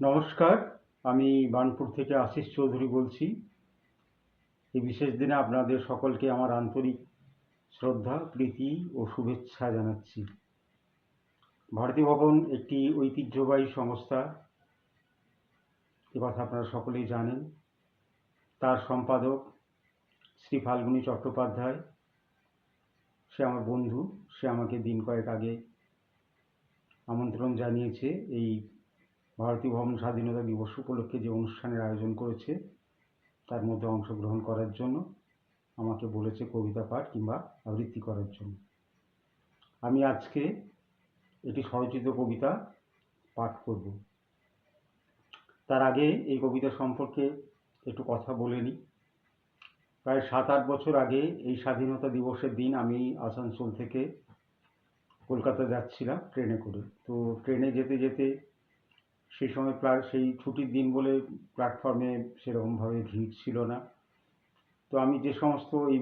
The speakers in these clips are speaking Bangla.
নমস্কার, আমি বার্নপুর থেকে আশিস চৌধুরী বলছি। এই বিশেষ দিনে আপনাদের সকলকে আমার আন্তরিক শ্রদ্ধা, প্রীতি ও শুভেচ্ছা জানাচ্ছি। ভারতী ভবন একটি ঐতিহ্যবাহী সংস্থা, এ কথা আপনারা সকলেই জানেন। তার সম্পাদক শ্রী ফাল্গুনী চট্টোপাধ্যায়। সে আমার বন্ধু, সে আমাকে দিন কয়েক আগে আমন্ত্রণ জানিয়েছে এই ভারতীয় ভবন স্বাধীনতা দিবস উপলক্ষে যে অনুষ্ঠানের আয়োজন করেছে, তার মধ্যে অংশগ্রহণ করার জন্য আমাকে বলেছে কবিতা পাঠ কিংবা আবৃত্তি করার জন্য। আমি আজকে এটি স্বরচিত কবিতা পাঠ করব। তার আগে এই কবিতা সম্পর্কে একটু কথা বলে নিই। প্রায় সাত আট বছর আগে এই স্বাধীনতা দিবসের দিন আমি আসানসোল থেকে কলকাতা যাচ্ছিলাম ট্রেনে করে। তো ট্রেনে যেতে যেতে সেই সময় প্রায় সেই ছুটির দিন বলে প্ল্যাটফর্মে সেরকমভাবে ভিড় ছিল না। তো আমি যে সমস্ত এই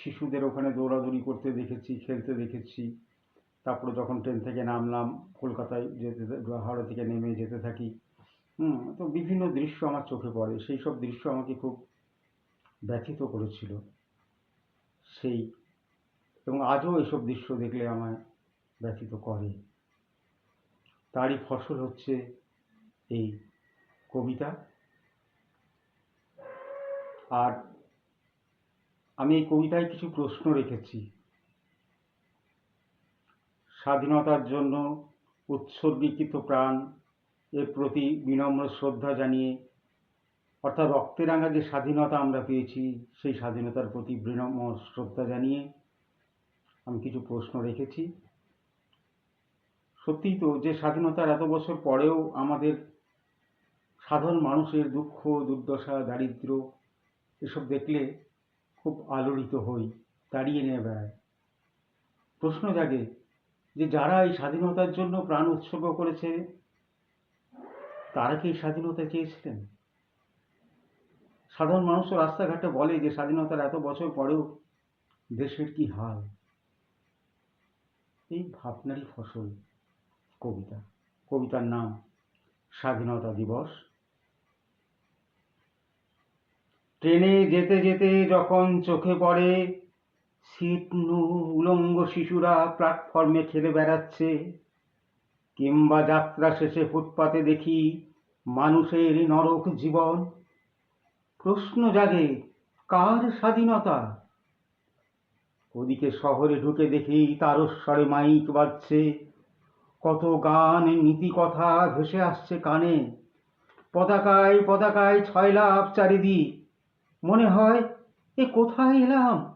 শিশুদের ওখানে দৌড়াদৌড়ি করতে দেখেছি, খেলতে দেখেছি, তারপরে যখন ট্রেন থেকে নামলাম, কলকাতায় যেতে হাওড়া থেকে নেমে যেতে থাকি, হুম, তো বিভিন্ন দৃশ্য আমার চোখে পড়ে। সেই সব দৃশ্য আমাকে খুব ব্যথিত করেছিল সেই, এবং আজও এসব দৃশ্য দেখলে আমায় ব্যথিত করে। তারই ফসল হচ্ছে এই কবিতা। আর আমি এই কবিতায় কিছু প্রশ্ন রেখেছি। স্বাধীনতার জন্য উৎসর্গীকৃত প্রাণ এর প্রতি বিনম্র শ্রদ্ধা জানিয়ে, অর্থাৎ রক্তে রাঙা যে স্বাধীনতা আমরা পেয়েছি, সেই স্বাধীনতার প্রতি বিনম্র শ্রদ্ধা জানিয়ে আমি কিছু প্রশ্ন রেখেছি। সত্যিই তো যে স্বাধীনতার এত বছর পরেও আমাদের সাধারণ মানুষের দুঃখ, দুর্দশা, দারিদ্র, এসব দেখলে খুব আলোড়িত হই, তাড়িয়ে নিয়ে বেড়ায় প্রশ্ন জাগে যে যারা এই স্বাধীনতার জন্য প্রাণ উৎসর্গ করেছে, তারা কি এই স্বাধীনতা চেয়েছিলেন? সাধারণ মানুষও রাস্তাঘাটে বলে যে স্বাধীনতার এত বছর পরেও দেশের কি হাল? এই ভাবনারই ফসল। কবিতা। কবিতার নাম স্বাধীনতা দিবস। ট্রেনে যেতে যেতে যখন চোখে পড়ে শীতনু উলঙ্গ শিশুরা প্ল্যাটফর্মে খেলে বেড়াচ্ছে। কিংবা যাত্রা শেষে ফুটপাতে দেখি মানুষের নরক জীবন। প্রশ্ন জাগে, কার স্বাধীনতা? ওদিকে শহরে ঢুকে দেখি তারস্বরে মাইক বাজছে। কত গান নীতি কথা ভেসে আসছে কানে। পতাকায় পতাকায় ছয় লাভ চারিদিক। মনে হয়, এ কোথায় এলাম?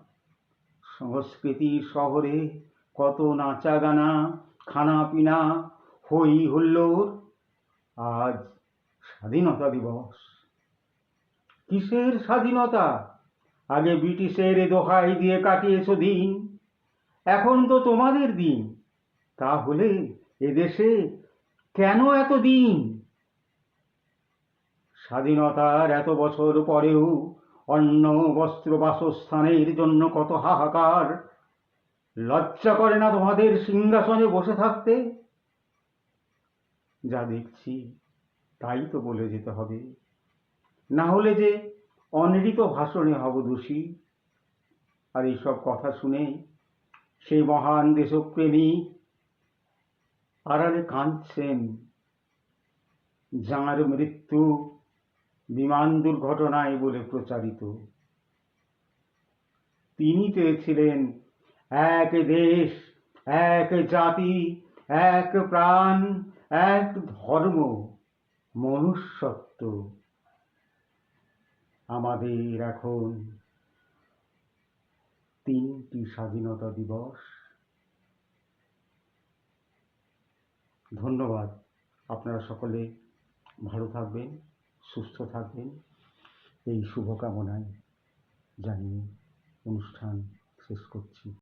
সংস্কৃতির শহরে কত নাচা গানা খানা পিনা হই হুল্লোড়। আজ স্বাধীনতা দিবস। কিসের স্বাধীনতা? আগে ব্রিটিশের দোহাই দিয়ে কাটিয়েছ দিন। এখন তো তোমাদের দিন। তাহলে এদেশে কেন এত দিন স্বাধীনতার এত বছর পরেও অন্ন, বস্ত্র, বাসস্থানের জন্য কত হাহাকার। লজ্জা করে না তোমাদের সিংহাসনে বসে থাকতে? যা দেখছি, তাই তো বলে যেতে হবে। না হলে যে অনৃত ভাষণে হব দোষী। আর এইসব কথা শুনে সেই মহান দেশপ্রেমী আড়ালে কাঁদছেন। যাঁর মৃত্যু বিমান দুর্ঘটনায় বলে প্রচারিত। তিনি চেয়েছিলেন এক দেশ, এক জাতি, এক প্রাণ, এক ধর্ম, মনুষ্যত্ব। আমাদের এখন তিনটি স্বাধীনতা দিবস। ধন্যবাদ। আপনারা সকলে ভালো থাকবেন সুস্থ থাকবেন। এই শুভকামনায় জানিয়ে অনুষ্ঠান শেষ করছি।